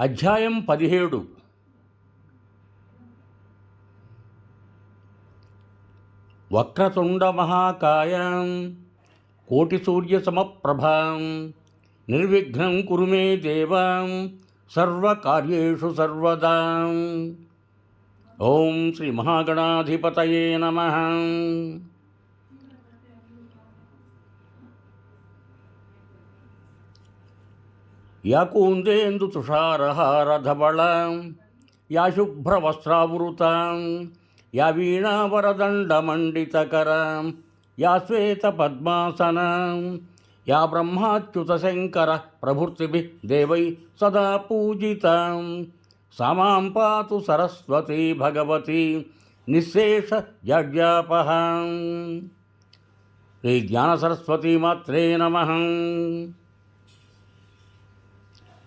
అధ్యాయం పదిహేడు. వక్రతుండ మహాకాయం కోటి సూర్య సమప్రభాం నిర్విఘ్నం కురు మే దేవాం సర్వకార్యేషు సర్వదా. ఓం శ్రీ మహాగణాధిపతయే నమ. యాకూందేందు కూందేందు తుషారహారధబళాం యా శుభ్రవస్త్రావృతాం యా వీణావరదండమండితకరాం యా శ్వేతపద్మాసనాం యా బ్రహ్మాచ్యుతశంకర ప్రభృతిభి దేవై సదా పూజితాం. సమాం పాతు సరస్వతీ భగవతి నిశేష జడ్యాపహాం శ్రీ జ్ఞాన సరస్వతీ మాత్రే నమః.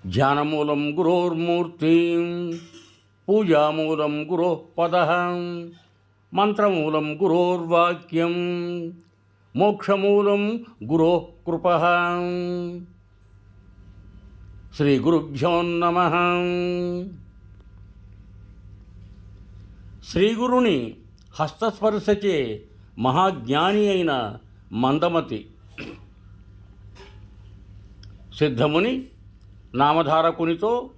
ధ్యానమూలం గురోర్మూర్తి పూజామూలం గురో పద మంత్రమూలం గురోర్వాక్యం మోక్షమూలం గురో కృప శ్రీ గురుభ్యో నమ. శ్రీగురుని హస్తస్పర్శచే మహాజ్ఞాని అయిన మందమతి. సిద్ధముని నామధారకునితో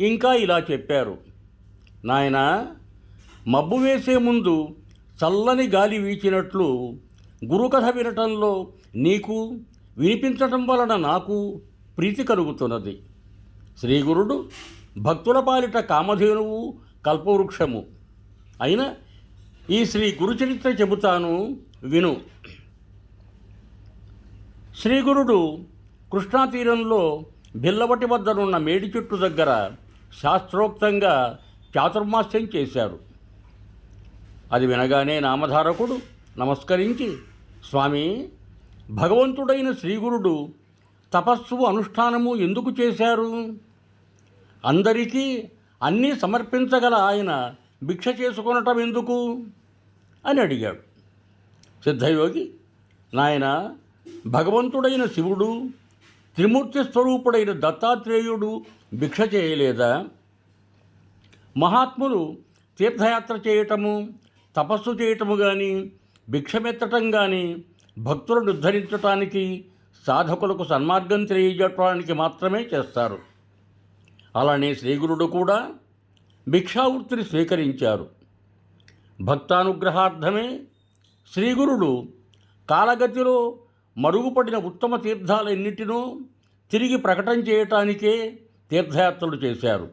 ఇంకా ఇలా చెప్పారు. నాయన మబ్బు వేసే ముందు చల్లని గాలి వీచినట్లు గురుకథ వినటంలో నీకు వినిపించటం వలన నాకు ప్రీతి కలుగుతున్నది. శ్రీగురుడు భక్తుల పాలిట కామధేనువు కల్పవృక్షము. అయిన ఈ శ్రీ గురుచరిత్ర చెబుతాను విను. శ్రీగురుడు కృష్ణా తీరంలో బిల్లవటి వద్దనున్న మేడి చెట్టు దగ్గర శాస్త్రోక్తంగా చాతుర్మాస్యం చేశారు. అది వినగానే నామధారకుడు నమస్కరించి స్వామి భగవంతుడైన శ్రీగురుడు తపస్సు అనుష్ఠానము ఎందుకు చేశారు? అందరికీ అన్నీ సమర్పించగల ఆయన భిక్ష చేసుకొనటం ఎందుకు? అని అడిగాడు. సిద్ధయోగి నాయన భగవంతుడైన శివుడు త్రిమూర్తి స్వరూపుడైన దత్తాత్రేయుడు భిక్ష చేయలేదా? మహాత్ములు తీర్థయాత్ర చేయటము తపస్సు చేయటము కానీ భిక్షమెత్తటం కానీ భక్తులను ఉద్ధరించటానికి సాధకులకు సన్మార్గం తెలియజేయటానికి మాత్రమే చేస్తారు. అలానే శ్రీగురుడు కూడా భిక్షావృత్తిని స్వీకరించారు. భక్తానుగ్రహార్థమే శ్రీగురుడు కాలగతిలో మరుగుపడిన ఉత్తమ తీర్థాలన్నిటినూ తిరిగి ప్రకటన చేయటానికే తీర్థయాత్రలు చేశారు.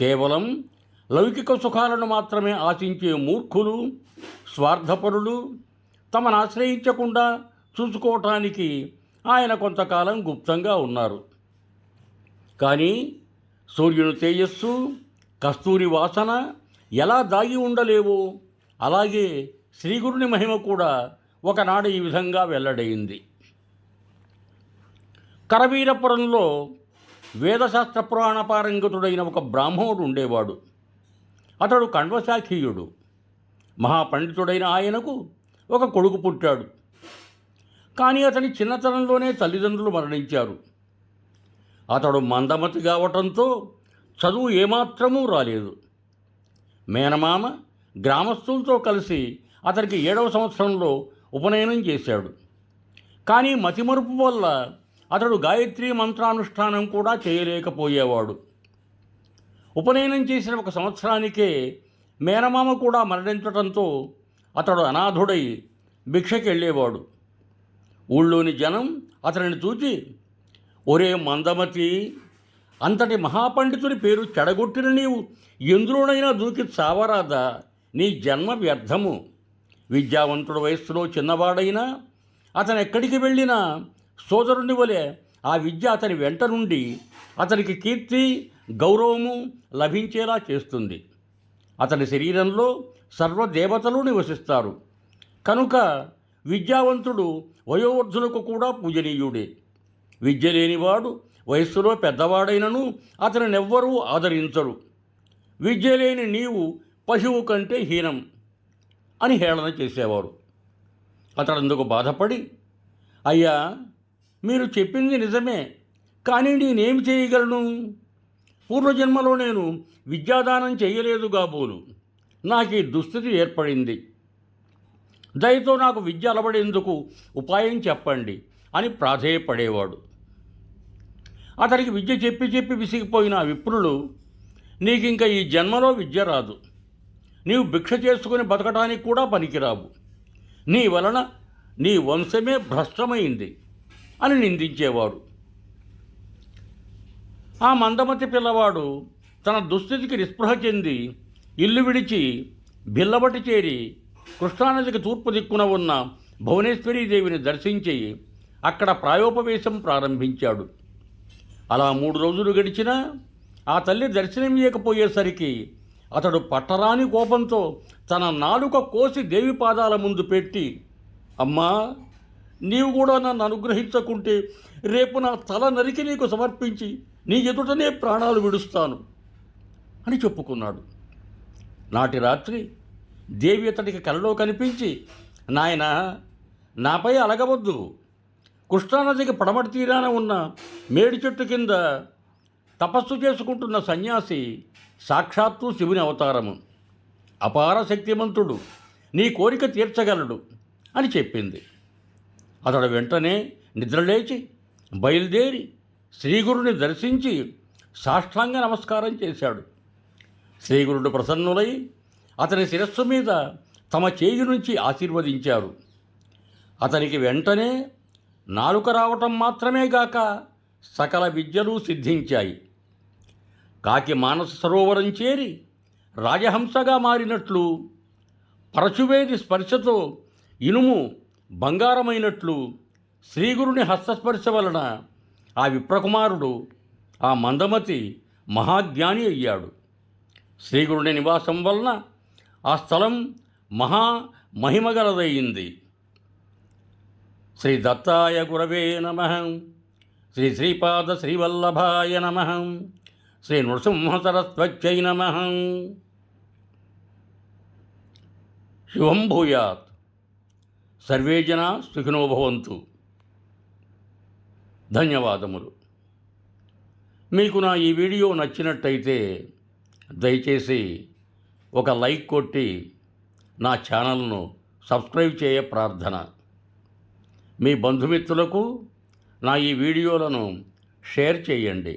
కేవలం లౌకిక సుఖాలను మాత్రమే ఆశించే మూర్ఖులు స్వార్థపరులు తమను ఆశ్రయించకుండా చూసుకోవటానికి ఆయన కొంతకాలం గుప్తంగా ఉన్నారు. కానీ సూర్యుని తేజస్సు కస్తూరి వాసన ఎలా దాగి ఉండలేవో అలాగే శ్రీగురుని మహిమ కూడా ఒకనాడు ఈ విధంగా వెల్లడైంది. కరవీరపురంలో వేదశాస్త్ర పురాణ పారంగతుడైన ఒక బ్రాహ్మణుడు ఉండేవాడు. అతడు కణ్వశాఖీయుడు మహాపండితుడైన ఆయనకు ఒక కొడుకు పుట్టాడు. కానీ అతని చిన్నతనంలోనే తల్లిదండ్రులు మరణించారు. అతడు మందమతి కావటంతో చదువు ఏమాత్రమూ రాలేదు. మేనమామ గ్రామస్తులతో కలిసి అతనికి ఏడవ సంవత్సరంలో ఉపనయనం చేశాడు. కానీ మతిమరుపు వల్ల అతడు గాయత్రి మంత్రానుష్ఠానం కూడా చేయలేకపోయేవాడు. ఉపనయనం చేసిన ఒక సంవత్సరానికే మేనమామ కూడా మరణించటంతో అతడు అనాథుడై భిక్షకి వెళ్ళేవాడు ఊళ్ళోని జనం అతనిని చూచి ఒరే మందమతి అంతటి మహాపండితుడి పేరు చెడగొట్టిన నీవు ఎందులోనైనా దూకి చావరాదా? నీ జన్మ వ్యర్థము. విద్యావంతుడు వయస్సులో చిన్నవాడైనా అతను ఎక్కడికి వెళ్ళినా సోదరుని వలె ఆ విద్య అతని వెంట నుండి అతనికి కీర్తి గౌరవము లభించేలా చేస్తుంది. అతని శరీరంలో సర్వదేవతలు నివసిస్తారు. కనుక విద్యావంతుడు వయోవృద్ధులకు కూడా పూజనీయుడే. విద్య లేనివాడు వయస్సులో పెద్దవాడైనను అతనినెవ్వరూ ఆదరించరు. విద్య లేని నీవు పశువు కంటే హీనం. అని హేళన చేసేవారు. అతడందుకు బాధపడి అయ్యా మీరు చెప్పింది నిజమే కానీ నేనేమి చేయగలను? పూర్వజన్మలో నేను విద్యాదానం చేయలేదు కాబోలు. నాకు ఈ దుస్థితి ఏర్పడింది. దయతో నాకు విద్య అలవడేందుకు ఉపాయం చెప్పండి అని ప్రాధేయపడేవాడు. అతనికి విద్య చెప్పి చెప్పి విసిగిపోయిన విప్రులు విప్రులు నీకింక ఈ జన్మలో విద్య రాదు. నీవు భిక్ష చేసుకుని బతకడానికి కూడా పనికిరావు. నీ వలన నీ వంశమే భ్రష్టమైంది అని నిందించేవాడు. ఆ మందమతి పిల్లవాడు తన దుస్థితికి నిస్పృహ చెంది ఇల్లు విడిచి బిల్లబట్టి చేరి కృష్ణానదికి తూర్పు దిక్కున ఉన్న భువనేశ్వరీదేవిని దర్శించి అక్కడ ప్రాయోపవేశం ప్రారంభించాడు. అలా మూడు రోజులు గడిచినా ఆ తల్లి దర్శనం ఇవ్వకపోయేసరికి అతడు పట్టరాని కోపంతో తన నాలుక కోసి దేవి పాదాల ముందు పెట్టి అమ్మా నీవు కూడా నన్ను అనుగ్రహించకుంటే రేపు నా తల నరికి నీకు సమర్పించి నీ ఎదుటనే ప్రాణాలు విడుస్తాను అని చెప్పుకున్నాడు. నాటి రాత్రి దేవి అతడికి కలలో కనిపించి నాయన నాపై అలగవద్దు. కృష్ణానదికి పడమటి తీరాన ఉన్న మేడి చెట్టు కింద తపస్సు చేసుకుంటున్న సన్యాసి సాక్షాత్తు శివుని అవతారము. అపార శక్తిమంతుడు నీ కోరిక తీర్చగలడు అని చెప్పింది. అతడు వెంటనే నిద్రలేచి బయలుదేరి శ్రీగురుని దర్శించి సాష్టాంగ నమస్కారం చేశాడు. శ్రీగురుడు ప్రసన్నులై అతని శిరస్సు మీద తమ చేయి నుంచి ఆశీర్వదించారు. అతనికి వెంటనే నాలుక రావటం మాత్రమే గాక సకల విద్యలు సిద్ధించాయి. కాకి మానస సరోవరం చేరి రాజహంసగా మారినట్లు పరశువేది స్పర్శతో ఇనుము బంగారమైనట్లు శ్రీగురుని హస్తస్పర్శ వలన ఆ విప్రకుమారుడు ఆ మందమతి మహాజ్ఞాని అయ్యాడు. శ్రీగురుని నివాసం వలన ఆ స్థలం మహా మహిమగలదయ్యింది శ్రీ దత్తాయ గురవే నమ. శ్రీ శ్రీపాద శ్రీవల్లభాయ నమ. శ్రీ నృసింహసరస్వచ్చై నమ శివం భూయాత్. సర్వే జనా సుఖినో భవంతు. ధన్యవాదములు. మీకు నా ఈ వీడియో నచ్చినట్టయితే దయచేసి ఒక లైక్ కొట్టి నా ఛానల్ను సబ్స్క్రైబ్ చేయ ప్రార్థన. మీ బంధుమిత్రులకు నా ఈ వీడియోలను షేర్ చేయండి.